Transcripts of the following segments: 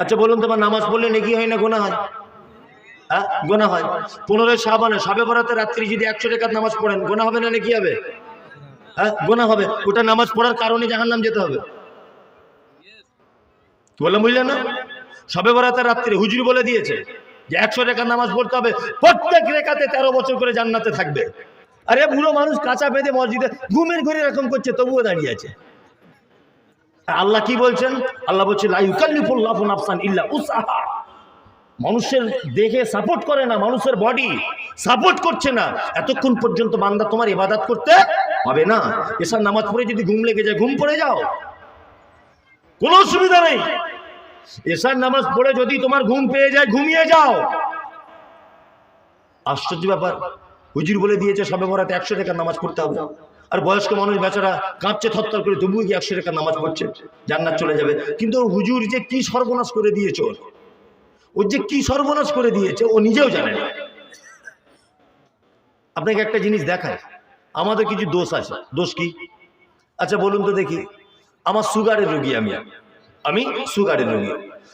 আচ্ছা বলুন তোমার নামাজ পড়লে নাকি হয় না গোনা হয়? হ্যাঁ গোনা হয়। পনেরোই সাবানে সবে বরাতে রাত্রি যদি একশো টাকার নামাজ পড়েন গোনা হবে না নাকি হবে? হ্যাঁ গোনা হবে। ওটা নামাজ পড়ার কারণে জাহান্নাম যেতে হবে। বললাম, বুঝলেন না? সবে বরাতের রাত্রি হুজুর বলে দিয়েছে যে একশো টাকার নামাজ পড়তে হবে। প্রত্যেক রেখাতে তেরো বছর করে জান্নাতে থাকবে। আরে, বুড়ো মানুষ কাঁচা বেঁধে মসজিদে ঘুমের ঘরে এরকম করছে, তবুও দাঁড়িয়ে আছে। আল্লাহ কি বলছেন? আল্লাহ বলছে, লা ইউকাল্লিফুল্লাহু নাফসান ইল্লা উসআহা। মানুষের দেখে সাপোর্ট করে না, মানুষের বডি সাপোর্ট করছে না। এতক্ষণ পর্যন্ত বান্দা তোমার ইবাদত করতে হবে না। এসব নামাজ পড়ে যদি ঘুম লেগে যায়, ঘুম পড়ে যাও। কোনো অসুবিধা নেই। এসার নামাজ পড়ে যদি তোমার ঘুম পেয়ে যায়, ঘুমিয়ে যাও। আশ্চর্য ব্যাপার। হুজুর বলে দিয়েছে, সবে বরাতে একশো টাকার নামাজ পড়তে হবে। আর বয়স্ক মানুষ, বেচারা কাঁপছে, থরথর করে তবুও কি একশো টাকা নামাজ পড়ছে, জান্নাত চলে যাবে। কিন্তু ওর হুজুর যে কি সর্বনাশ করে দিয়েছে ওর? ওর যে কি সর্বনাশ করে দিয়েছে, ও নিজেও জানে না। আপনাকে একটা জিনিস দেখায় আমাদের কিছু দোষ আছে। দোষ কি? আচ্ছা বলুন তো দেখি। আমার সুগারের রোগী আমি। আমি সুগারের রোগী।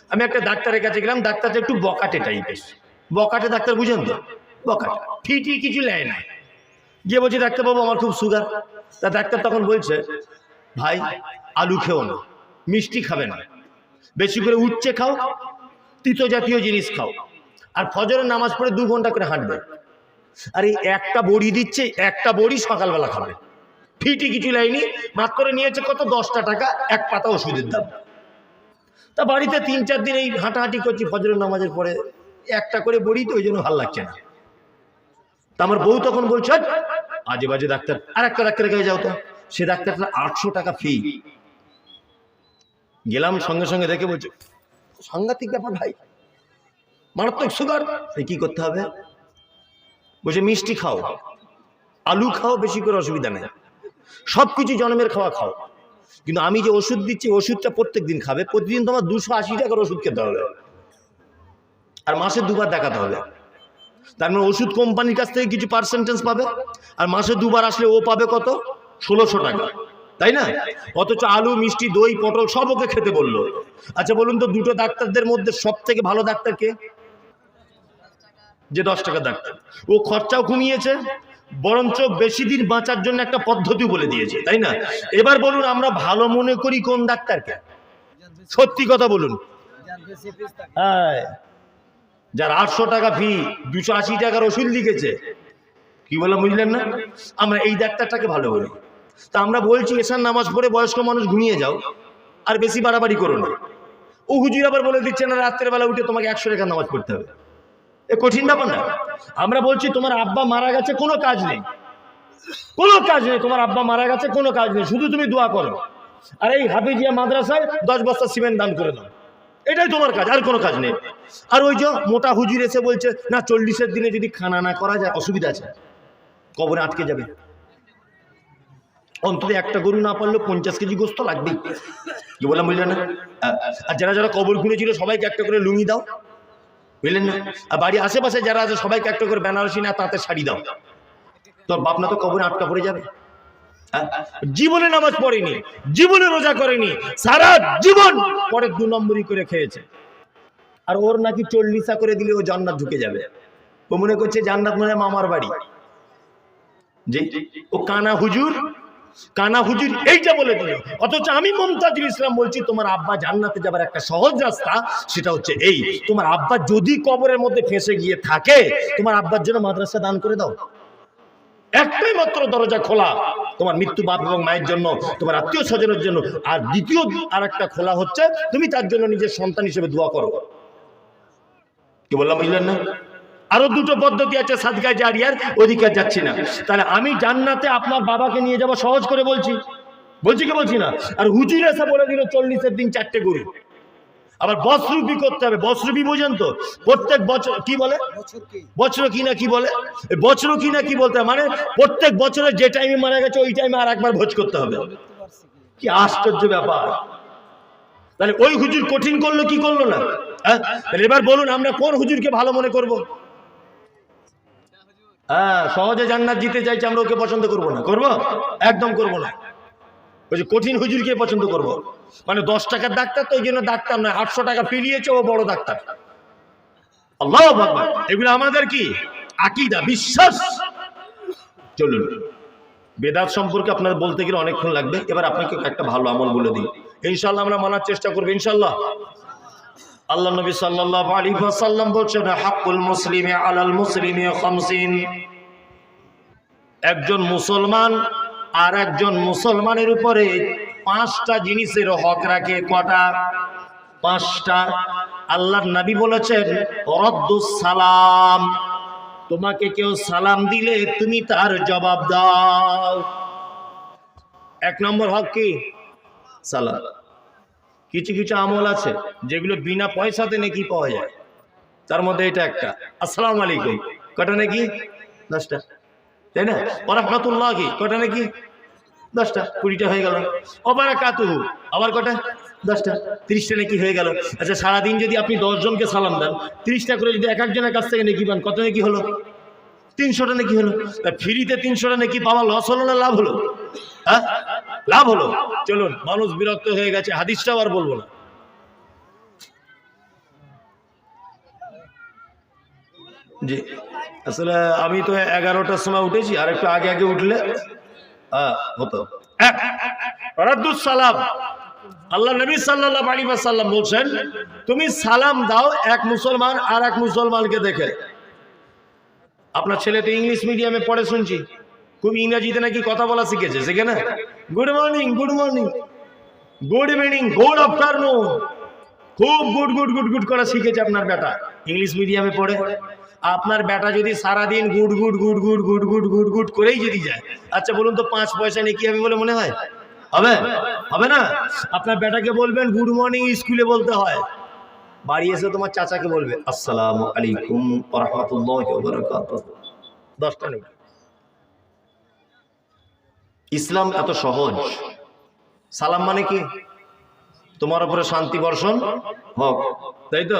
আমি একটা ডাক্তারের কাছে গেলাম ডাক্তারটা একটু বকাটে টাইপের বকাটে ডাক্তার বুঝেন তো? বকাটে। ফিটি কিছু নেয় না গিয়ে বলছি, ডাক্তারবাবু, আমার খুব সুগার তা ডাক্তার তখন বলছে, ভাই, আলু খেও না, মিষ্টি খাবে না। বেশি করে উচ্চে খাও, তিতো জাতীয় জিনিস খাও, আর ফজরের নামাজ পড়ে দু ঘণ্টা করে হাঁটবে। আর এই একটা বড়ি দিচ্ছে, একটা বড়ি সকালবেলা খাবে। ফিটি কিছু লাইনি মাত্র নিয়েছে কত, দশটা টাকা, এক পাতা ওষুধের দাম। তা বাড়িতে তিন চার দিন এই হাঁটাহাঁটি করছি, ফজরের নামাজের পরে একটা করে বড়ি তো ওই জন্য ভালো লাগছে না। তা আমার বউ তখন বলছে "হাট, আজে বাজে ডাক্তার। আর একটা ডাক্তারের কাছে যাও তো। সে ডাক্তারটা আটশো টাকা ফি। গেলাম সঙ্গে সঙ্গে দেখে বলছে সাংঘাতিক ব্যাপার ভাই। মারাত্মক সুগার কি করতে হবে? বলছে মিষ্টি খাও। আলু খাও বেশি করে অসুবিধা নেই। সব কিছু জন্মের খাওয়া খাও। কিন্তু আমি যে ওষুধ দিচ্ছি ওষুধটা প্রত্যেক দিন খাবে। প্রতিদিন তোমার দুশো আশি টাকার ওষুধ খেতে হবে। আর মাসে দুবার দেখাতে হবে। তার মানে ওষুধ কোম্পানির কাছ থেকে কিছু পার্সেন্টেজ পাবে? আর মাসে দুবার আসলে ও পাবে কত? ষোলোশো টাকা। তাই না? অথচ আলু মিষ্টি দই পটল সব ওকে খেতে বলল। আচ্ছা বলুন তো দুটো ডাক্তারদের মধ্যে সব থেকে ভালো ডাক্তার কে? যে দশ টাকা ডাক্তার। ও খরচাও কমিয়েছে বরঞ্চ বেশি দিন বাঁচার জন্য একটা পদ্ধতি বলে দিয়েছে তাই না? এবার বলুন আমরা ভালো মনে করি কোন ডাক্তারকে? সত্যি কথা বলুন। হ্যাঁ। যার আটশো টাকা ফি দুশো আশি টাকার ওষুধ লিখেছে। কি বললাম, বুঝলেন না? আমরা এই ডাক্তারটাকে ভালো বলি। তা আমরা বলছি এসার নামাজ পড়ে বয়স্ক মানুষ ঘুমিয়ে যাও, আর বেশি বাড়াবাড়ি করো না। ও হুজুর আবার বলে দিচ্ছে, না, রাত্রের বেলা উঠে তোমাকে একশো টাকা নামাজ পড়তে হবে। এ কঠিন ব্যাপার না। আমরা বলছি, তোমার আব্বা মারা গেছে, কোনো কাজ নেই। কোনো কাজ নেই, তোমার আব্বা মারা গেছে, কোনো কাজ নেই। শুধু তুমি দোয়া করো। আর এই হাফিজিয়া মাদ্রাসায় দশ বস্তা সিমেন্ট দান করে দাও। এটাই তোমার কাজ, আর কোনো কাজ নেই। আর ওই যে মোটা হুজুর এসে বলছে, না, চল্লিশের দিনে যদি খানা না করা যায়, অসুবিধা আছে। কবরে আটকে যাবে। অন্তত একটা গরু না পারলেও পঞ্চাশ কেজি গোস্ত লাগবেই। কি বললাম, বুঝলেন না? আর যারা যারা কবর খুঁড়েছিল সবাইকে একটা করে লুঙ্গি দাও। বুঝলেন না? আর বাড়ির আশেপাশে যারা আছে, সবাইকে একটা করে বেনারসি না তাতে শাড়ি দাও। তোর বাপ না তো কবরে আটকা পড়ে যাবে? জীবনে নামাজ পড়েনি, জীবনে রোজা করেনি, সারা জীবন পরে দু নম্বরই করে খেয়েছে। আর ওর নাকি চল্লিশা করে দিলে ও জান্নাত ঢুকে যাবে। ও মনে করছে জান্নাত মানে মামার বাড়ি। যে ও কানা হুজুর কানা হুজুর এইটা বলে দিল। অথচ আমি মমতাজুল ইসলাম বলছি, তোমার আব্বা জান্নাতে যাবার একটা সহজ রাস্তা, সেটা হচ্ছে এই, তোমার আব্বা যদি কবরের মধ্যে ফেসে গিয়ে থাকে, তোমার আব্বার জন্য মাদ্রাসা দান করে দাও। একটাই মাত্র দরজা খোলা। তোমার মৃত্যু বাপ এবং মায়ের জন্য, তোমার আত্মীয় স্বজনের জন্য, আর দ্বিতীয় আর একটা খোলা হচ্ছে, তুমি তার জন্য নিজের সন্তান হিসেবে দোয়া করো। কি বললাম, বুঝলেন না? আরও দুটো পদ্ধতি আছে সাদগায় জারিয়ার, ওদিকে যাচ্ছি না। তাহলে আমি জান্নাতে আপনার বাবাকে নিয়ে যাব সহজ করে বলছি। বলছি কি বলছি না? আর হুজুর এসে বলে দিল, চল্লিশের দিন চারটে গরু। আবার বসরুপি করতে হবে? বসরুপি বোঝেন তো? প্রত্যেক বছর কি বলে? বছর কি? না কি বলে? বছর কি না কি বলতে? মানে প্রত্যেক বছরে যে টাইমে মারা গেছে ওই টাইমে আর একবার ভোজ করতে হবে। কি আশ্চর্য ব্যাপার। তাহলে ওই হুজুর কঠিন করল কি করল না? হ্যাঁ? এবার বলুন আমরা কোন হুজুরকে ভালো মনে করব? হ্যাঁ সহজে জান্নাত জিতে চাইছি আমরা ওকে পছন্দ করব না। করব? একদম করব না। ওই যে কঠিন হুজুরকে পছন্দ করব। মানে দশ টাকার ডাক্তার, তো ওই জন্য ডাক্তার নয়, আটশো টাকা ফিরিয়েছে ও বড় ডাক্তার। আল্লাহ। এগুলো আমাদের কি? আকিদা, বিশ্বাস। চলুন, বেদাত সম্পর্কে আপনার বলতে গেলে অনেকক্ষণ লাগবে। এবার আপনাকে একটা ভালো আমল বলে দিই। ইনশাল্লাহ আমরা মানার চেষ্টা করব ইনশাল্লাহ আল্লাহ নবী সাল্লাল্লাহু আলাইহি ওয়াসাল্লাম বলছেন, হাক্কুল মুসলিমে আলাল মুসলিমে একজন মুসলমান আর একজন মুসলমানের উপরে পাঁচটা জিনিসের হক রাখে, কটা? পাঁচটা। আল্লাহর নবী বলেছেন সালাম। তোমাকে কেউ সালাম দিলে তুমি তার জবাব দাও। এক নম্বর হক কি? সালাম। কিছু কিছু আমল আছে যেগুলো বিনা পয়সাতে নাকি পাওয়া যায়। তার মধ্যে এটা একটা। আসসালাম আলাইকুম। কটা নাকি? দশটা। তাই না? ওরহমতুল্লাহ কি কটা নাকি? দশটা। কুড়িটা হয়ে গেল। অবার কাতুহু আবার কটা দশটা। তিরিশটা নাকি হয়ে গেল। আচ্ছা সারাদিন যদি আপনি দশজনকে সালাম দেন, তিরিশটা করে যদি এক একজনের কাছ থেকে নাকি পান, কত নাকি হলো? তিনশোটা নাকি হলো? তা ফ্রিতে তিনশোটা নাকি পাওয়া লস হলো না লাভ হলো? হ্যাঁ? লাভ হলো। চলুন, মানুষ বিরক্ত হয়ে গেছে। হাদিসটা আবার বলব না। জি। আসলে আমি তো এগারোটার সময় উঠেছি, আর একটু আগে আগে উঠলে হ্যাঁ হতো। সালাম। আল্লাহ নবী সাল্লাল্লাহু আলাইহি ওয়াসাল্লাম বলছেন, তুমি সালাম দাও এক মুসলমান আর এক মুসলমানকে দেখে। আপনার ছেলে তো ইংলিশ মিডিয়ামে পড়ে শুনছি। খুব ইংরেজিতে নাকি কথা বলা শিখেছে সেখানে good morning good morning good evening good afternoon খুব গুড গুড গুড গুড করা শিখেছে আপনার বেটা। ইংলিশ মিডিয়ামে পড়ে। আপনার বেটা যদি সারাদিন good good good good good good good good করেই যদি যায় আচ্ছা বলুন তো পাঁচ পয়সা নিয়ে কি হবে বলে মনে হয়? হবে? হবে না? আপনার বেটাকে বলবেন, গুড মর্নিং, স্কুলে বলতে হয়। বাড়ি এসে তোমার চাচাকে বলবে, আসসালাম আলাইকুম দশটা নেই। ইসলাম এত সহজ। সালাম মানে কি? তোমার উপরে শান্তি বর্ষণ? হোক। তাই তো?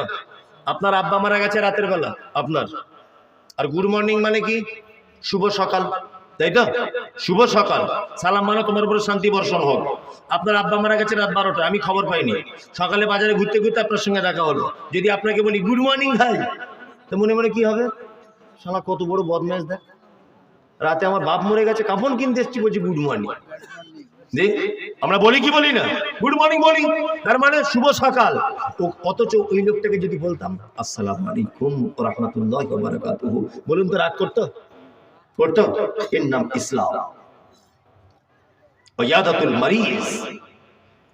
আপনার আব্বা মারা গেছে রাতের বেলা, আপনার। আর গুড মর্নিং মানে কি? শুভ সকাল, তাই তো? শুভ সকাল। সালাম মানে তোমার উপরে শান্তি বর্ষণ হোক। আপনার আব্বা মারা গেছে রাত বারোটা আমি খবর পাইনি। সকালে বাজারে ঘুরতে ঘুরতে আপনার সঙ্গে দেখা হলো। যদি আপনাকে বলি গুড মর্নিং ভাই! তো মনে মনে কি হবে? শালা, কত বড় বদমাস দেখ। রাতে আমার বাপ মরে গেছে, কাফন কিনতে এসছি বলছি গুড মর্নিং আমরা বলি কি বলি না? গুড মর্নিং বলি তার মানে শুভ সকাল। অথচ ওই লোকটাকে যদি বলতাম, আসসালামু আলাইকুম রাহমাতুল্লাহি বলুন তো রাগ করতো? করতো? এর নাম ইসলাম।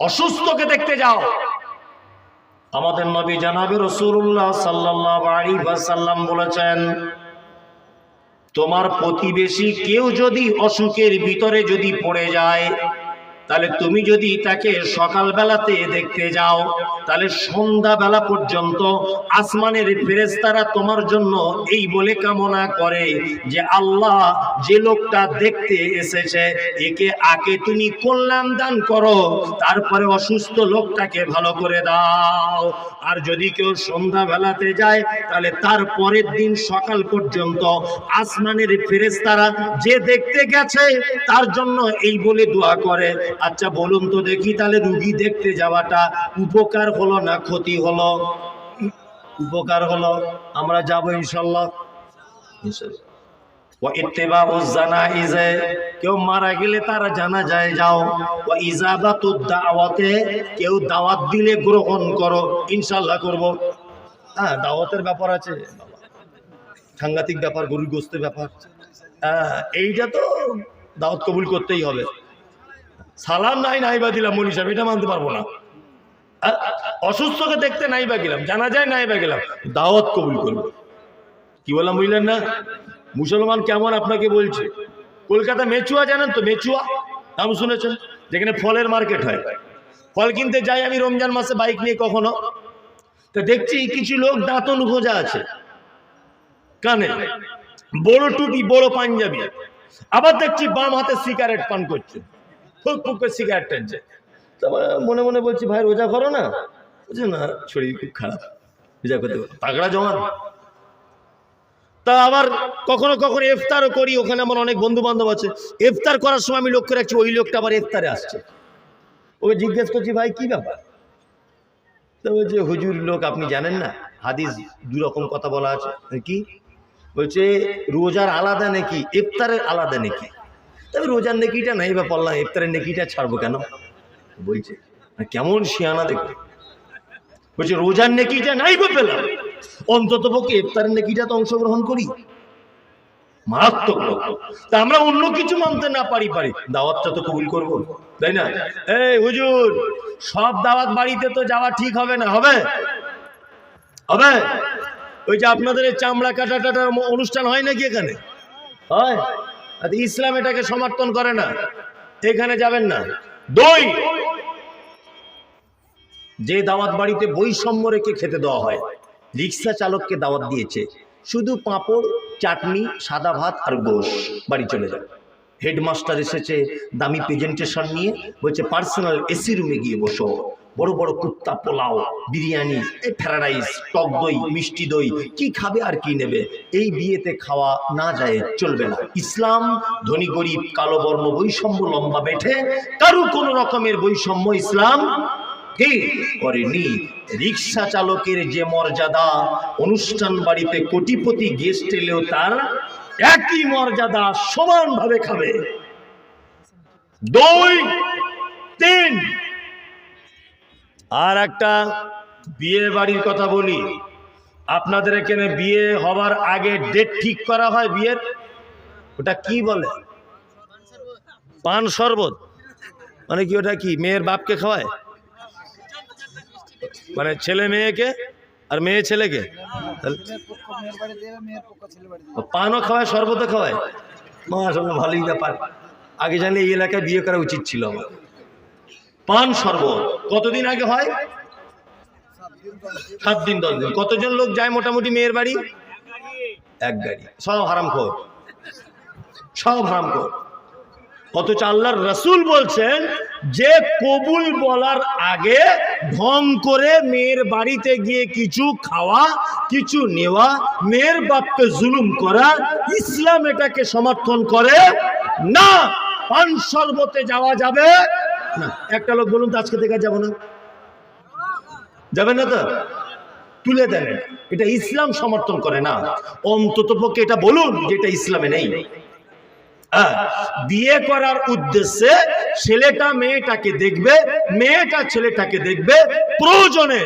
অসুস্থকে দেখতে যাও। আমাদের নবী জানাবে ওয়াসাল্লাম বলেছেন, তোমার প্রতিবেশী কেউ যদি অসুখের ভিতরে যদি পড়ে যায় তাহলে তুমি যদি তাকে সকালবেলাতে দেখতে যাও, তাহলে সন্ধ্যাবেলা পর্যন্ত আসমানের ফেরেস্তারা তোমার জন্য এই বলে কামনা করে যে আল্লাহ যে লোকটা দেখতে এসেছে, একে আগে তুমি কল্যাণ দান করো, তারপরে অসুস্থ লোকটাকে ভালো করে দাও। আর যদি কেউ সন্ধ্যাবেলাতে যায়, তাহলে তার পরের দিন সকাল পর্যন্ত আসমানের ফেরেস্তারা যে দেখতে গেছে, তার জন্য এই বলে দোয়া করে। আচ্ছা বলুন তো দেখি, তাহলে রুগী দেখতে যাওয়াটা উপকার হলো না ক্ষতি হলো? উপকার হলো? আমরা যাব ইনশাল্লাহ। কেউ মারা গেলে তারা জানা যায় যাও। ও ইজাবাতু দাওয়াতে কেউ দাওয়াত দিলে গ্রহণ করো। ইনশাল্লাহ করব। হ্যাঁ দাওয়াতের ব্যাপার আছে। সাংঘাতিক ব্যাপার, গরুর গোস্তের ব্যাপার। হ্যাঁ এইটা তো দাওয়াত কবুল করতেই হবে। সালাম নাই নাই বা দিলাম মনি সাহেব এটা মানতে পারব না। অসুস্থকে দেখতে নাই বা গেলাম জানা যায় নাই বা গেলাম দাওয়াত কবুল করব কি বললাম, বুঝলেন না? মুসলমান কেমন আপনাকে বলছে? কলকাতা মেচুয়া, জানেন তো, মেচুয়া? নাম শুনেছেন? যেখানে ফলের মার্কেট হয়। ফল কিনতে যাই আমি রমজান মাসে, বাইক নিয়ে কখনো। তো দেখছি কিছু লোক দাঁতন খোঁজা আছে। কানে। বড় টুপি, বড় পাঞ্জাবি। আবার দেখছি বাম হাতে সিগারেট পান করছে। ফুক ফুক করে সিগারেট টানছে তারপরে মনে মনে বলছি, ভাই, রোজা করো না? বলছে, না, শরীর খুব খারাপ। রোজা করতে তাগড়া জমা তা আবার কখনো কখনো ইফতারও করি, ওখানে আমার অনেক বন্ধু বান্ধব আছে। ইফতার করার সময় আমি লক্ষ্য রাখছি, ওই লোকটা আবার ইফতারে আসছে। ওকে জিজ্ঞেস করছি, ভাই, কি ব্যাপার? তো বলছে, হুজুর লোক, আপনি জানেন না, হাদিস দু রকম কথা বলা আছে। কি বলছে, রোজার আলাদা নাকি, ইফতারের আলাদা নাকি? তবে রোজার নেকিটা নাই বা পড়লাম ইফতারের নেকিটা ছাড়বো কেন? বলছে কেমন শিয়ানা দেখো। বলছে, রোজার নেকিটা নাই বা পেলাম অন্তত পক্ষে ইফতারের নেকিটা তো অংশগ্রহণ করি। মারাত্মক লোক। তা আমরা অন্য কিছু মানতে না পারি পারি। দাওয়াতটা তো কবুল করব, তাই না? এই হুজুর, সব দাওয়াত বাড়িতে তো যাওয়া ঠিক হবে না, হবে? হবে? ওই যে আপনাদের চামড়া কাটা টাটার অনুষ্ঠান হয় নাকি এখানে? হয়। ইসলাম এটাকে সমর্থন করে না। এখানে যাবেন না। দই। যে দাওয়াত বাড়িতে বৈষম্য রেখে খেতে দেওয়া হয় রিক্সা চালককে দাওয়াত দিয়েছে। শুধু পাঁপড় চাটনি সাদা ভাত আর গোশ বাড়ি চলে যায়। হেডমাস্টার এসেছে দামি প্রেজেন্টেশন নিয়ে বলছে পার্সোনাল এসি রুমে গিয়ে বসো। বড় বড় কুত্তা পোলাও, বিরিয়ানি, ফ্রাইড রাইস, টক দই, মিষ্টি দই, কি খাবে আর কি নেবে? এই বিয়েতে খাওয়া না যায়, চলবে না। ইসলাম, ধনী, গরিব, কালো, বর্ণ, বৈষম্য, লম্বা, বেঠে কারু কোনো রকমের বৈষম্য ইসলাম করেনি? রিক্সা চালকের যে মর্যাদা, অনুষ্ঠান বাড়িতে কোটিপতি গেস্ট এলেও তার একই মর্যাদা সমানভাবে খাবে। দুই, তিন আর একটা বিয়ে বাড়ির কথা বলি। আপনাদের এখানে বিয়ে হবার আগে ডেট ঠিক করা হয় বিয়ের? ওটা কি বলে? পান শরবত। মানে কি ওটা কি, মেয়ের বাপকে খাওয়ায়? মানে ছেলে মেয়েকে আর মেয়ে ছেলেকে? পানও খাওয়ায়, শরবতও খাওয়ায়? মাশাল্লাহ ভালোই ব্যাপার। আগে জানলে এই এলাকায় বিয়ে করা উচিত ছিল আমার। পান শরবত কতদিন আগে হয়? সাত দিন, দশ দিন। কতজন লোক যায় মোটামুটি মেয়ের বাড়ি? এক গাড়ি। সব হারাম খোর সব হারাম খোর অথচ আল্লাহর রসুল বলছেন, যে কবুল বলার আগে ঢং করে মেয়ের বাড়িতে গিয়ে কিছু খাওয়া, কিছু নেওয়া, মেয়ের বাপকে জুলুম করা, ইসলাম এটাকে সমর্থন করে না। পান শরবতে যাওয়া যাবে না একটা লোক বলুন তো আজকে থেকে যাব না। যাবেন না তো? তুলে দেন। এটা। ইসলাম সমর্থন করে না। অন্তত পক্ষে এটা বলুন যে এটা ইসলামে নেই। হ্যাঁ, বিয়ে করার উদ্দেশ্যে ছেলেটা মেয়েটাকে দেখবে মেয়েটা ছেলেটাকে দেখবে প্রয়োজনে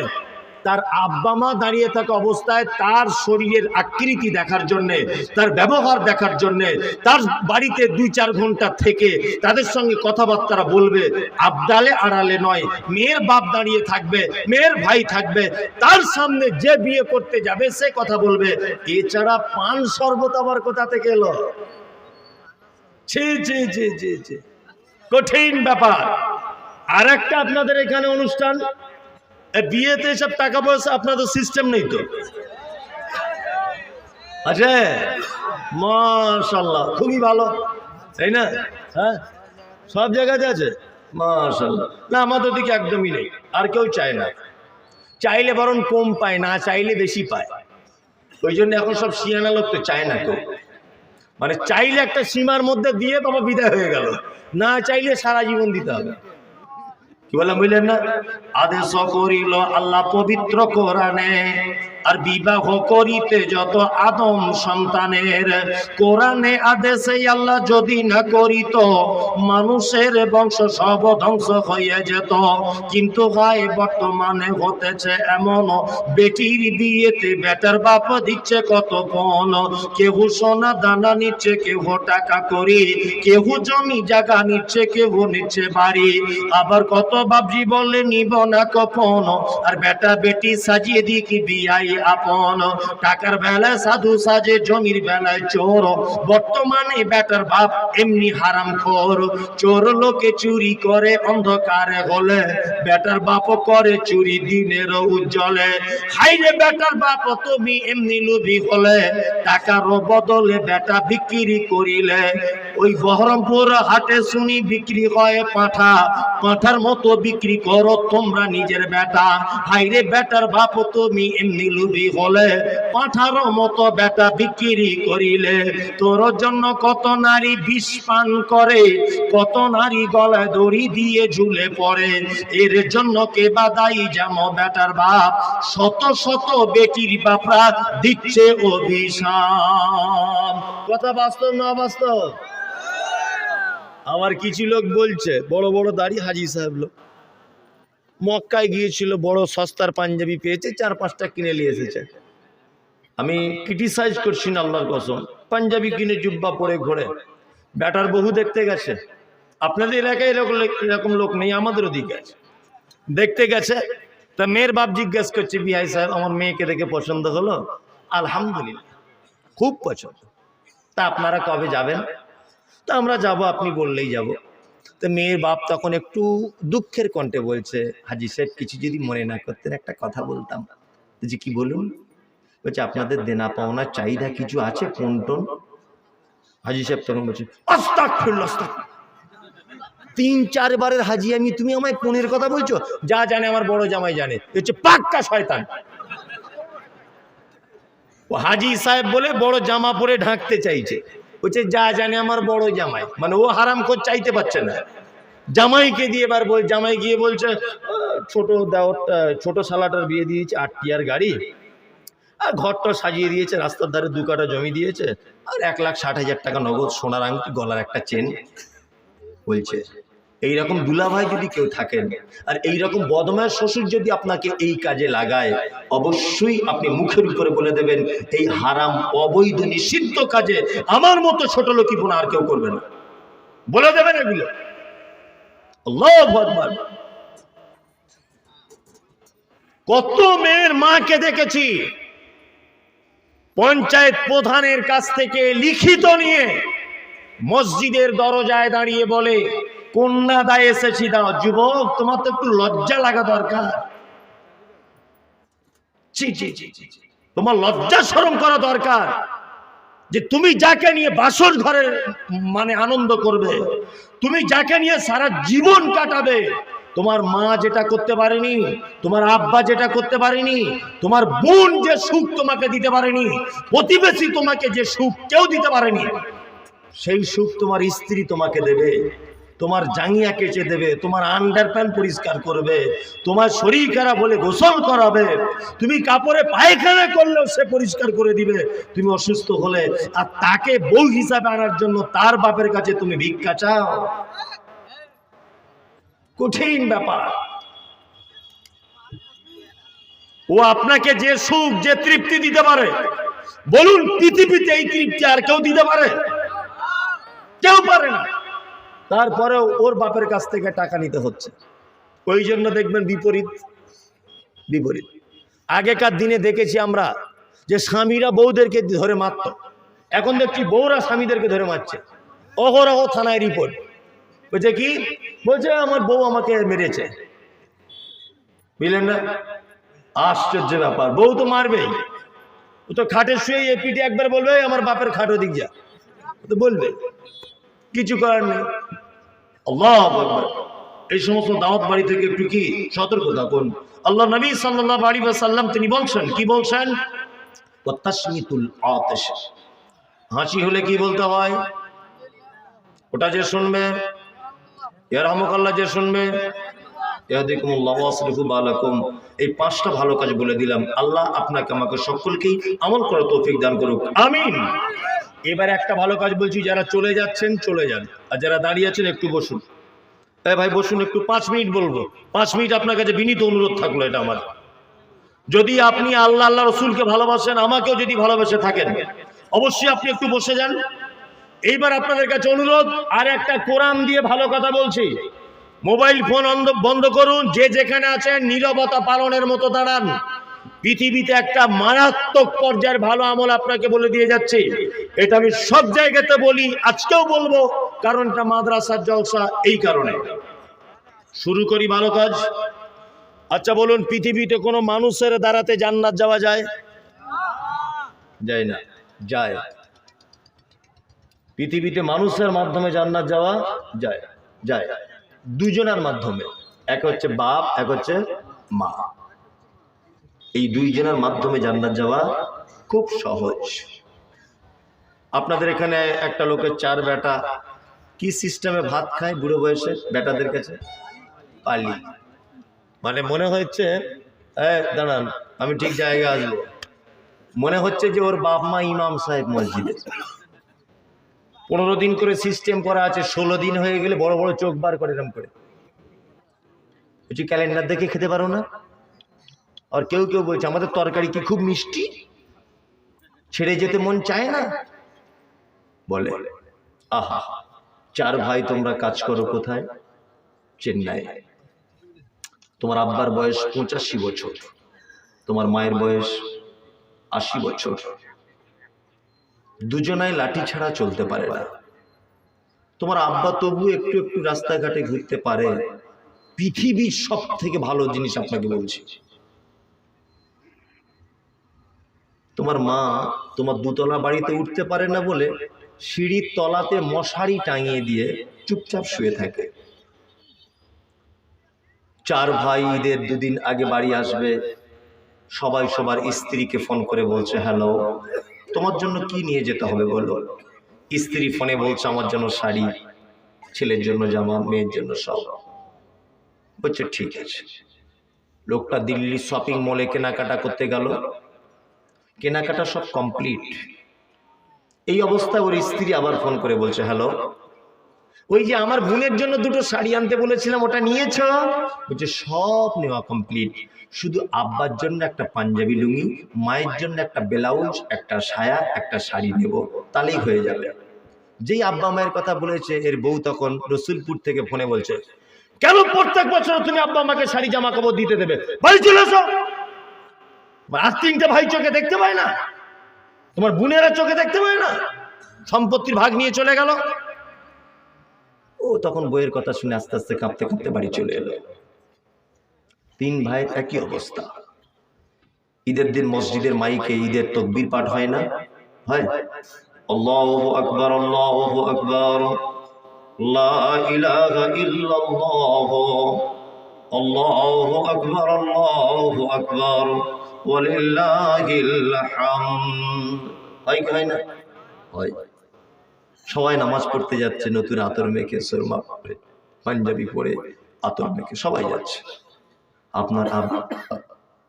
তার আব্বা মা দাঁড়িয়ে থাকা অবস্থায় তার শরীরের আকৃতি দেখার জন্য, তার ব্যবহার দেখার জন্য, তার বাড়িতে দুই চার ঘণ্টা থেকে তাদের সঙ্গে কথাবার্তা বলবে, আবদালে আড়ালে নয়, মেয়ের বাপ দাঁড়িয়ে থাকবে, মেয়ের ভাই থাকবে, তার সামনে যে বিয়ে করতে যাবে সে কথা বলবে। এছাড়া পান শরবত আবার কোথা থেকে এলো? কঠিন ব্যাপার। আর একটা আপনাদের এখানে অনুষ্ঠান। বিয়েতে সব টাকা পয়সা আপনাদের সিস্টেম নেই তো। আছে মাশাল্লাহ খুবই ভালো, তাই না? হ্যাঁ? সব জায়গাতে আছে? মাশাল্লাহ না, আমাদের দিকে একদমই নেই, আর কেউ চায় না। চাইলে বরং কম পায়, না চাইলে বেশি পায়। ওই জন্য এখন সব শিয়ানা লোক তো চায় না কেউ। মানে চাইলে একটা সীমার মধ্যে দিয়ে বাবা বিদায় হয়ে গেল। না চাইলে সারা জীবন দিতে হবে। কি বললাম বুঝলেন না? আদেশ করিল আল্লাহ পবিত্র কোরআনে আর বিবাহ করিতে যত আদম সন্তানের, কোরআনে আদেশে আল্লাহ যদি না করিত, মানুষের বংশ সব ধ্বংস হয়ে যেত। কিন্তু হয়, বর্তমানে হতেছে এমন, বেটির বিয়েতে বেটার বাপ দিচ্ছে কত পণ কেউ সোনা দানা নিচ্ছে কেউ টাকা করি কেউ জমি জায়গা নিচ্ছে কেউ নিচ্ছে বাড়ি। আবার কত বাবজি বলে নিব না কপন। আর বেটা বেটি সাজিয়ে দি কি বিয়াই আপন। টাকার বেলায় সাধু সাজে, জমির বেলায় চোর। বর্তমানে বেটার বাপ এমনি হারাম খোর। চোর লোকে চুরি করে, অন্ধকারে হলে। বেটার বাপ করে চুরি দিনের উজ্জ্বলে। হাইরে বেটার বাপ, তুমি এমনি লোভী হলে। টাকার বদলে বেটা বিক্রি করিলে। ওই বহরমপুর হাটে শুনি বিক্রি হয় পাঠা। পাঠার মতো বিক্রি করো তোমরা নিজের বেটা। হাইরে বেটার বাপ, তুমি এমনি লোভী চুরি হলে পাঠার মতো বেটা বিক্রি করিলে। তোর জন্য কত নারী বিষ পান করে, কত নারী গলায় দড়ি দিয়ে ঝুলে পড়ে। এর জন্য কে বাদাই যেম বেটার বাপ? শত শত বেটির বাপরা দিচ্ছে অভিশাপ। কথা বাস্তব না বাস্তব? আবার কিছু লোক বলছে, বড় বড় দাড়ি হাজি সাহেব লোক। মক্কায় গিয়েছিল, বড় সস্তার পাঞ্জাবি পেয়েছে, চার পাঁচটা কিনে নিয়ে এসেছে। আমি ক্রিটিসাইজ করছি না আল্লাহর কসম। পাঞ্জাবি কিনে জুব্বা পরে ঘোরে। ব্যাটার বহু দেখতে গেছে। আপনাদের এলাকায় এরকম এরকম লোক নেই, আমাদের ওদিকে আছে। দেখতে গেছে। তা মেয়ের বাপ জিজ্ঞেস করছে, বিহাই সাহেব, আমার মেয়েকে দেখে পছন্দ হলো? আলহামদুলিল্লাহ, খুব পছন্দ। তা আপনারা কবে যাবেন? তা আমরা যাব, আপনি বললেই যাব। তো মেয়ের বাপ তখন একটু দুঃখের কণ্ঠে বলছে, হাজি সাহেব, কিছু যদি মনে না করতেন একটা কথা বলতাম। যে কি বলুন? বলছে, আপনাদের দেনা পাওনার চাহিদা কিছু আছে? কোন টোন? হাজি সাহেব তখন বলছে তিন চারবারের হাজি আমি, তুমি আমায় কোনের কথা বলছো? যা জানে আমার বড় জামাই জানে। হচ্ছে পাক্কা শয়তান। ও হাজি সাহেব বলে বড় জামা পরে ঢাকতে চাইছে। বলছে যা জানে আমার বড় জামাই। মানে ও হারাম খোঁজ চাইতে পারছে না। জামাইকে দিয়ে এবার বল জামাই গিয়ে বলছে "আহ, ছোট দেওয়ারটা ছোট সালাটার বিয়ে দিয়েছে আট টিয়ার গাড়ি। আর ঘরটা সাজিয়ে দিয়েছে রাস্তার ধারে দু কাটা জমি দিয়েছে। আর এক লাখ ষাট হাজার টাকা নগদ সোনার আংটি গলার একটা চেন। বলছে। এইরকম দুলাভাই যদি কেউ থাকেন, আর এইরকম বদমায়ের শ্বশুর যদি আপনাকে এই কাজে লাগায়, অবশ্যই আপনি মুখের উপরে বলে দেবেন, এই হারাম, অবৈধ, নিষিদ্ধ কাজে আমার মতো ছোট লোকই বোনা আর কেউ করবে না। বলে দেবেন এগুলো। কত মেয়ের মাকে দেখেছি, পঞ্চায়েত প্রধানের কাছ থেকে লিখিত নিয়ে মসজিদের দরজায় দাঁড়িয়ে বলে কন্যা দায় এসেছি। দাও, যুবক, তোমার তো একটু লজ্জা লাগা দরকার। তোমার লজ্জা স্মরণ করা দরকার যে তুমি যাকে নিয়ে বাসর ঘরের মানে আনন্দ করবে, তুমি যাকে নিয়ে সারা জীবন কাটাবে, তোমার মা যেটা করতে পারেনি, তোমার আব্বা যেটা করতে পারেনি, তোমার বোন যে সুখ তোমাকে দিতে পারেনি, প্রতিবেশী তোমাকে যে সুখ কেউ দিতে পারেনি, সেই সুখ তোমার স্ত্রী তোমাকে দেবে। তোমার জাঙ্গিয়া কেচে দেবে, তোমার আন্ডার প্যান্ট পরিষ্কার করবে, তোমার শরীর খারাপ হলে গোসল করাবে, তুমি কাপড়ে পায়খানা করলেও সে পরিষ্কার করে দিবে, তুমি অসুস্থ হলে আর তাকে বউ হিসাবে আনার জন্য তার বাপের কাছে তুমি ভিক্ষা চাও? কঠিন ব্যাপার। ও আপনাকে যে সুখ, যে তৃপ্তি দিতে পারে, বলুন পৃথিবীতে এই তৃপ্তি আর কেউ দিতে পারে? কেউ পারে না। তারপরেও ওর বাপের কাছ থেকে টাকা নিতে হচ্ছে। ওই জন্য দেখবেন বিপরীত বিপরীত। আগেকার দিনে দেখেছি আমরা যে স্বামীরা বউদেরকে ধরে মারত। এখন দেখছি বউরা স্বামীদেরকে ধরে মারছে। অহরহ থানায় রিপোর্ট। বলছে কি? বলছে, আমার বউ আমাকে মেরেছে। বুঝলেন না? আশ্চর্য ব্যাপার। বউ তো মারবেই। ও তো খাটে শুয়ে এ একবার বলবে আমার বাপের খাটো দিক যা। তো বলবে। কিছু করার নেই। আল্লাহ এই সমস্ত দাওয়াত বাড়ি থেকে একটু কি সতর্ক থাকুন। আল্লাহ নবী সাল্লাল্লাহু আলাইহি ওয়াসাল্লাম তিনি বলছেন, কি বলছেন? হাসি হলে কি বলতে হয়? ওটা যে শুনবে, ইয়ারহামুকাল্লাহ যে শুনবে এই পাঁচটা ভালো কাজ বলে দিলাম। আল্লাহ আপনাকে, আমাকে সকলকেই আমল করার তৌফিক দান করুক। আমিন। এবার একটা ভালো কাজ বলছি, যারা চলে যাচ্ছেন, চলে যান। আর যারা দাঁড়িয়ে আছেন, একটু বসুন। এ ভাই, বসুন, একটু পাঁচ মিনিট বলব। পাঁচ মিনিট আপনার কাছে বিনীত অনুরোধ থাকল এটা আমার। যদি আপনি আল্লাহ আল্লাহ রসুলকে ভালোবাসেন, আমাকেও যদি ভালোবেসে থাকেন, অবশ্যই আপনি একটু বসে যান। এইবার আপনাদের কাছে অনুরোধ, আর একটা কোরআন দিয়ে ভালো কথা বলছি। মোবাইল ফোন বন্ধ করুন, যে যেখানে আছেন, নীরবতা পালনের মতো দাঁড়ান। পৃথিবীতে একটা মারাত্মক পর্যায়ের ভালো আমল আপনাকে বলে দিয়ে যাচ্ছি। এটা আমি সব জায়গাতে বলি, আজকেও বলব কারণ এটা মাদ্রাসার জলসা এই কারণে। শুরু করি ভালো কাজ। আচ্ছা বলুন, পৃথিবীতে কোনো মানুষের দ্বারাতে জান্নাত যাওয়া যায়? যায় না, যায়। পৃথিবীতে মানুষের মাধ্যমে জান্নাত যাওয়া যায় যায়। দুজনের মাধ্যমে, এক হচ্ছে বাপ, এক হচ্ছে মা। এই দুইজনের মাধ্যমে জান্নাত যাওয়া খুব সহজ। আপনাদের এখানে একটা লোকের চার বেটা কি সিস্টেমে ভাত খায় বুড়ো বয়সে? বেটাদের কাছে? পালি। মানে মনে হচ্ছে এই দাঁড়ান, আমি ঠিক জায়গায় আসব। মনে হচ্ছে যে ওর বাপ মা ইমাম সাহেব মসজিদে। পনেরো দিন করে সিস্টেম করা আছে, ষোলো দিন হয়ে গেলে বড় বড় চোখ বার করে এরম করে। বলছি, ক্যালেন্ডার দেখে খেতে পারো না? আর কেউ কেউ বলছে, আমাদের তরকারি কি খুব মিষ্টি? ছেড়ে যেতে মন চায় না? বলে, আহা, চার ভাই তোমরা কাজ করো কোথায়? চেন্নাই। তোমার আব্বার বয়স পঁচাশি বছর। তোমার মায়ের বয়স আশি বছর। দুজনায় লাঠি ছাড়া চলতে পারে না। তোমার আব্বা তবু একটু একটু রাস্তাঘাটে ঘুরতে পারে। পৃথিবীর সব থেকে ভালো জিনিস আপনাকে বলছি। তোমার মা তোমার দুতলা বাড়িতে উঠতে পারে না বলে সিঁড়ির তলাতে মশারি টাঙিয়ে দিয়ে চুপচাপ শুয়ে থাকে। চার ভাই ঈদের দুদিন আগে বাড়ি আসবে। সবাই সবার স্ত্রীকে ফোন করে বলছে, হ্যালো, তোমার জন্য কি নিয়ে যেতে হবে বলো? স্ত্রী ফোনে বলছে, আমার জন্য শাড়ি, ছেলের জন্য জামা, মেয়ের জন্য সব। বলছে, ঠিক আছে। লোকটা দিল্লি শপিং মলে কেনাকাটা করতে গেল। কেনাকাটা সব কমপ্লিট এই অবস্থায় ওর স্ত্রী আবার ফোন করে বলছে, হ্যালো। ওই যে আমার বোনের জন্য দুটো শাড়ি আনতে বলেছিলাম, ওটা নিয়েছ? বলছে, সব নেওয়া কমপ্লিট শুধু আব্বার জন্য একটা পাঞ্জাবি লুঙ্গি, মায়ের জন্য একটা ব্লাউজ, একটা সায়া, একটা শাড়ি নেব। তাহলেই হয়ে যাবে। যেই আব্বা মায়ের কথা বলেছে, এর বউ তখন রসুলপুর থেকে ফোনে বলছে, কেন প্রত্যেক বছর তুমি আব্বা আমাকে শাড়ি, জামা কাপড় দিতে দেবে? বাড়ি চলে এসো আর তিনটে ভাই চোখে দেখতে পায় না। তোমার বোনেরা চোখে দেখতে পায় না। সম্পত্তির ভাগ নিয়ে চলে গেল। ও তখন বইয়ের কথা শুনে আস্তে আস্তে কাঁপতে কাঁপতে বাড়ি চলে এলো। তিন ভাইয়ের একই অবস্থা। ঈদের দিন মসজিদের মাইকে ঈদের তকবির পাঠ হয় না? হয়? আল্লাহ আকবর আল্লাহ আকবর। আল্লাহু আকবার আল্লাহু আকবার। হয় না? হয়। সবাই নামাজ পড়তে যাচ্ছে, নতুন আতর মেখে সুরমা পরে পাঞ্জাবি পরে আতর মেখে, সবাই যাচ্ছে। আপনার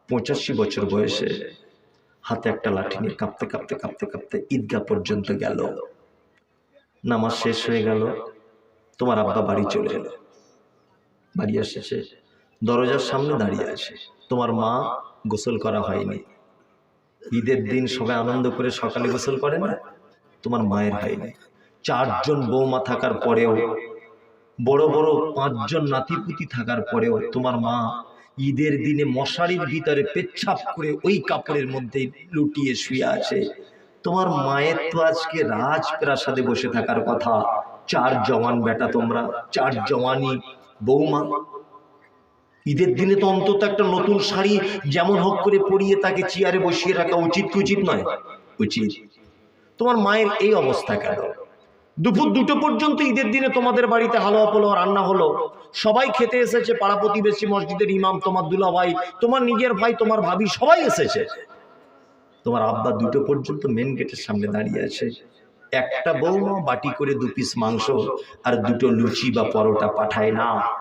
পঁচাশি বছর বয়সে হাতে একটা লাঠি নিয়ে কাঁপতে কাঁপতে কাঁপতে কাঁপতে ঈদগাহ পর্যন্ত গেল। নামাজ শেষ হয়ে গেল, তোমার আব্বা বাড়ি চলে এলো। বাড়ি এসেছে দরজার সামনে দাঁড়িয়ে আছে। তোমার মা গোসল করা হয়নি। ঈদের দিন সবাই আনন্দ করে সকালে গোসল করে না তোমার মায়ের হয়নি। চারজন বৌমা থাকার পরেও বড় বড় পাঁচজন নাতিপুতি থাকার পরেও তোমার মা ঈদের দিনে মশারির ভিতরে পেচ্ছাপ করে ওই কাপড়ের মধ্যে লুটিয়ে শুয়ে আছে। তোমার মায়ের তো আজকে রাজপ্রাসাদে বসে থাকার কথা। চার জওয়ান বেটা তোমরা চার জওয়ানি বৌমা। ঈদের দিনে তো অন্তত একটা নতুন শাড়ি যেমন হোক করে পরিয়ে তাকে চেয়ারে বসিয়ে রাখা উচিত উচিত নয়? উচিত। তোমার মায়ের এই অবস্থা কেন? দুপুর দুটো পর্যন্ত ঈদের দিনে তোমাদের বাড়িতে হালুয়া পোলাও রান্না হলো। সবাই খেতে এসেছে, পাড়া প্রতিবেশী, মসজিদের ইমাম, তোমার দুলা ভাই তোমার নিজের ভাই, তোমার ভাবি, সবাই এসেছে। তোমার আব্বা দুটো পর্যন্ত মেন গেটের সামনে দাঁড়িয়ে আছে। একটা বৌমা বাটি করে দু পিস মাংস আর দুটো লুচি বা পরোটা পাঠায় না।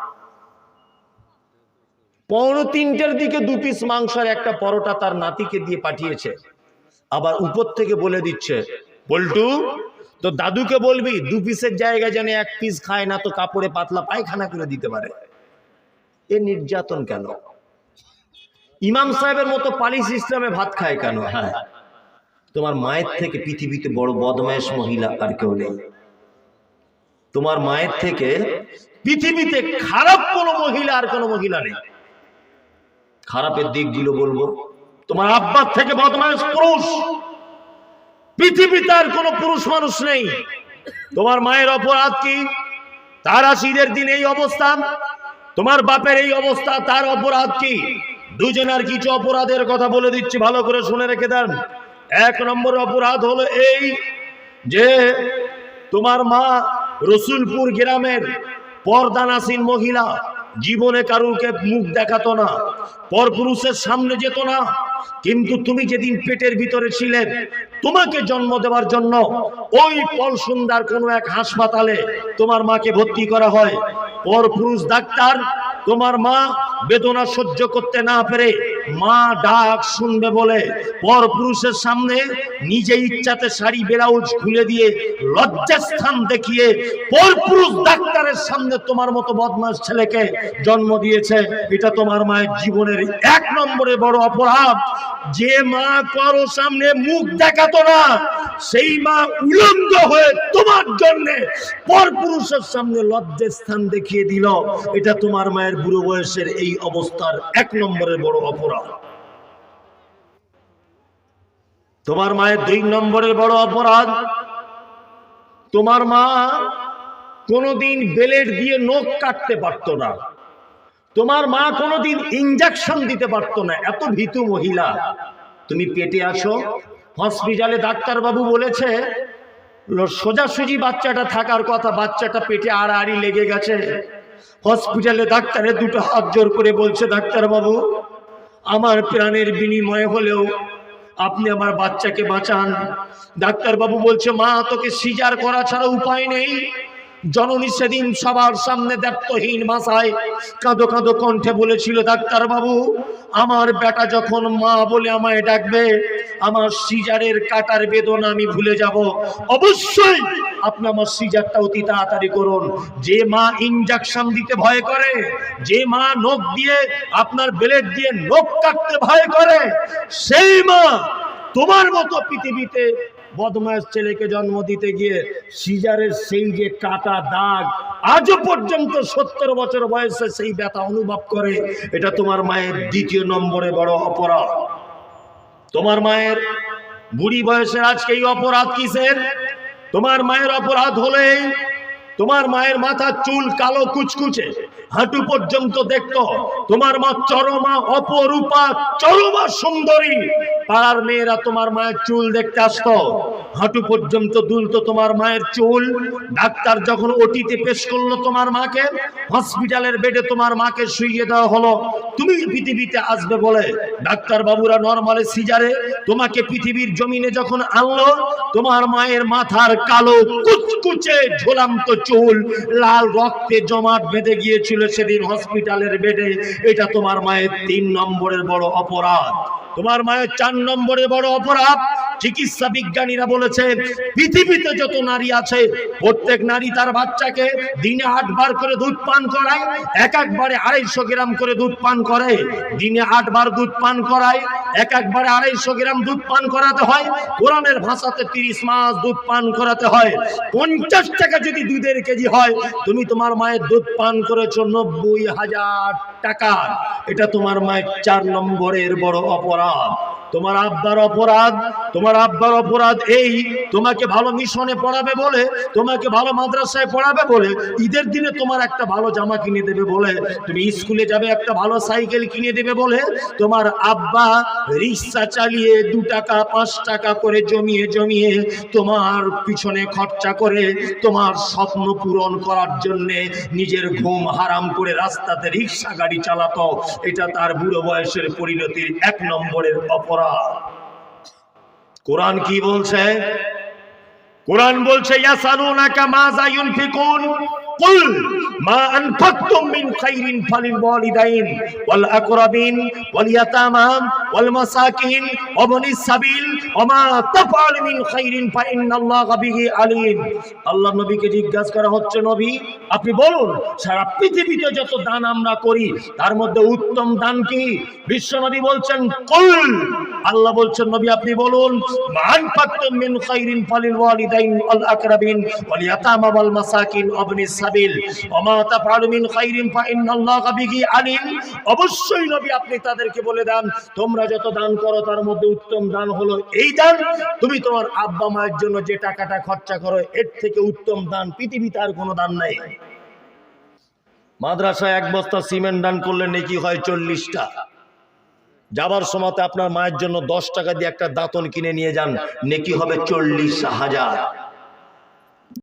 পৌনো তিনটের দিকে দু পিস মাংস আর একটা পরোটা তার নাতিকে দিয়ে পাঠিয়েছে। আবার উপর থেকে বলে দিচ্ছে, বল্টু তো দাদুকে বলবি, দু পিসের জায়গায় যেন এক পিস খায় না, তো কাপড়ে পাতলা পায়খানা করে দিতে পারে। এ নির্যাতন কেন? ইমাম সাহেবের মতো পালি সিস্টেমে ভাত খায় কেন? হ্যাঁ তোমার মায়ের থেকে পৃথিবীতে বড় বদমায়েশ মহিলা আর কেউ নেই। তোমার মায়ের থেকে পৃথিবীতে খারাপ কোনো মহিলা আর কোনো মহিলা নেই। খারাপের দিকগুলো বলব। তোমার আব্বার থেকে বদমায়েশ পুরুষ। পৃথিবীতে আর কোনো পুরুষ মানুষ নেই। তোমার মায়ের অপরাধ কি? তার আশিদের দিন এই অবস্থা। তোমার বাপের এই অবস্থা, তার অপরাধ কি? দুজনের কিছু অপরাধের কথা বলে দিচ্ছি, ভালো করে শুনে রেখে দেন। এক নম্বর অপরাধ হলো এই যে তোমার মা রসুলপুর গ্রামের পর্দানাসীন মহিলা জীবনে কারুকে মুখ দেখাতো না, পরপুরুষের সামনে যেত না। কিন্তু তুমি যেদিন পেটের ভিতরে ছিলে, তোমাকে জন্ম দেওয়ার জন্য ওই পল সুন্দর কোনো এক হাসপাতালে তোমার মাকে ভর্তি করা হয়। পরপুরুষ ডাক্তার, তোমার মা বেদনা সহ্য করতে না পেরে মা ডাক শুনবে বলে পর পুরুষের সামনে নিজে ইচ্ছাতে শাড়ি, ব্লাউজ খুলে দিয়ে লজ্জাস্থান দেখিয়ে পর পুরুষ ডাক্তারের সামনে তোমার মতো বদমাস ছেলেকে জন্ম দিয়েছে। এটা তোমার মায়ের জীবনের এক নম্বরে বড় অপরাধ। যে মা কারও সামনে মুখ দেখাতো না, সেই মা উলঙ্গ হয়ে তোমার জন্য পর পুরুষের সামনে লজ্জার স্থান দেখিয়ে দিল। এটা তোমার মায়ের বুড়ো বয়সের এই অবস্থার এক নম্বরের বড় অপরাধ। তোমার মায়ের দুই নম্বরের বড় অপরাধ। তোমার মা কোনোদিন বেলেট দিয়ে নখ কাটতে পারতো না। তোমার মা কোনোদিন ইঞ্জেকশন দিতে পারতো না। এত ভীতু মহিলা। তুমি পেটে আসো। হসপিটালে ডাক্তারবাবু বলেছে সোজাসুজি বাচ্চাটা থাকার কথা, বাচ্চাটা পেটে আড়াআড়ি লেগে গেছে। হসপিটালে ডাক্তারের দুটো হাত জোর করে বলছে, ডাক্তারবাবু আমার প্রাণের বিনিময়ে হলেও আপনি আমার বাচ্চাকে বাঁচান। ডাক্তারবাবু বলছে, মা, তোকে সিজার করা ছাড়া উপায় নেই। জননী সেদিন সবার সামনে দায়িত্বহীন ভাষায় কাঁদো কাঁদো কণ্ঠে বলেছিল, ডাক্তার বাবু, আমার বেটা যখন মা বলে আমায় ডাকবে, আমার সিজারের কাটার বেদনা আমি ভুলে যাব। অবশ্যই আপনি আমার সিজারটা অতি তাড়াতাড়ি করুন। যে মা ইনজেকশন দিতে ভয় করে, যে মা নখ দিয়ে আপনার ব্লেড দিয়ে নখ কাটতে ভয় করে, সেই মা তোমার মতো পৃথিবীতে বদমাস ছেলেকে জন্ম দিতে গিয়ে সিজারের সেই যে কাটা দাগ, আজও পর্যন্ত সত্তর বছর বয়সে সেই ব্যথা অনুভব করে, এটা তোমার মায়ের দ্বিতীয় নম্বরে বড় অপরাধ। তোমার মায়ের বুড়ি বয়সের আজকে এই অপরাধ কিসের? তোমার মায়ের অপরাধ হলেই তোমার মায়ের মাথার চুল কালো কুচকুচে, হাঁটু পর্যন্ত দেখতো। তোমার মা চরমা অপরূপা, চরমা সুন্দরী। পাড়ার মেয়েরা তোমার মায়ের চুল দেখতে আসতো। হাঁটু পর্যন্ত দুলতো তোমার মায়ের চুল। ডাক্তার যখন ওটিতে পেশ করল তোমার মাকে, হসপিটালের বেডে তোমার মাকে শুইয়ে দেওয়া হলো। তুমি পৃথিবীতে আসবে বলে ডাক্তার বাবুরা নর্মালে সিজারে তোমাকে পৃথিবীর জমিনে যখন আনলো, তোমার মায়ের মাথার কালো কুচকুচে ঝোলান্ত চুল, লাল রক্তে জমাট বেঁধে গিয়েছিল সেদিন হসপিটালের বেডে। এটা তোমার মায়ের তিন নম্বরের বড় অপরাধ। তোমার মায়ের চার নম্বরে বড় অপরাধ, চিকিৎসা বিজ্ঞানীরা বলেছে, পৃথিবীতে যত নারী আছে, প্রত্যেক নারী তার বাচ্চাকে দিনে আটবার করে দুধ পান করায়, এক একবারে আড়াইশো গ্রাম করে দুধ পান করে। দিনে আটবার দুধ পান করায়, এক একবারে আড়াইশো গ্রাম দুধ পান করাতে হয়। কোরআনের ভাষাতে তিরিশ মাস দুধ পান করাতে হয়। পঞ্চাশ টাকা যদি দুধের কেজি হয়, তুমি তোমার মায়ের দুধ পান করেছ নব্বই হাজার টাকা। এটা তোমার মায়ের চার নম্বরের বড় অপরাধ। তোমার আব্বার অপরাধ, তোমার আব্বার অপরাধ এই, তোমাকে ভালো মিশনে পড়াবে বলে, তোমাকে ভালো মাদ্রাসায় পড়াবে বলে, ঈদের দিনে তোমার একটা ভালো জামা কিনে দেবে বলে, তুমি স্কুলে যাবে একটা ভালো সাইকেল কিনে দেবে বলে, তোমার আব্বা রিক্সা চালিয়ে দু টাকা, পাঁচ টাকা করে জমিয়ে জমিয়ে তোমার পিছনে খরচা করে, তোমার স্বপ্ন পূরণ করার জন্যে নিজের ঘুম হারাম করে রাস্তাতে রিক্সা গাড়ি চালাতো। এটা তার বুড়ো বয়সের পরিণতির এক নম্বরের অপরাধ। কোরআন। কি বলছে? কোরআন বলছে, ইয়াসালুনাকা মাযা ইউনফিকুন, কুল মা আনফাকতুম মিন খাইরিন ফালিল ওয়ালিদাইন ওয়াল আকরাবিন ওয়াল ইয়াতামা জিজ্ঞাসা করা হচ্ছে, নবী, আপনি বলুন, সারা পৃথিবীতে যত দান আমরা করি, তার মধ্যে উত্তম দান কি? বিশ্বনবী বলছেন, কুল। আল্লাহ বলছেন, নবী, আপনি বলুন মান ফাকতুম মিন খাইরিন ফালিল ওয়ালিদাইন ওয়াল আকরাবিন ওয়াল ইয়াতামা ওয়াল মাসাকিন ওয়াবনিস সাবিল ওয়া মা তাফআলু মিন খাইরিন, ফা বিহি আলিম। অবশ্যই নবী, আপনি তাদেরকে বলে দেন, তোমরা যত দান করো, তার মধ্যে উত্তম দান হলো এই দান। তুমি তোমার আব্বা মায়ের জন্য যে টাকাটা খরচা করো, এর থেকে উত্তম দান পৃথিবীতে আর কোনো দান নাই। মাদ্রাসায় এক বস্তা সিমেন্ট দান করলে নাকি হয় চল্লিশটা। যাবার সময়তে আপনার মায়ের জন্য দশ টাকা দিয়ে একটা দাঁতন কিনে নিয়ে যান, নেকি হবে চল্লিশ হাজার।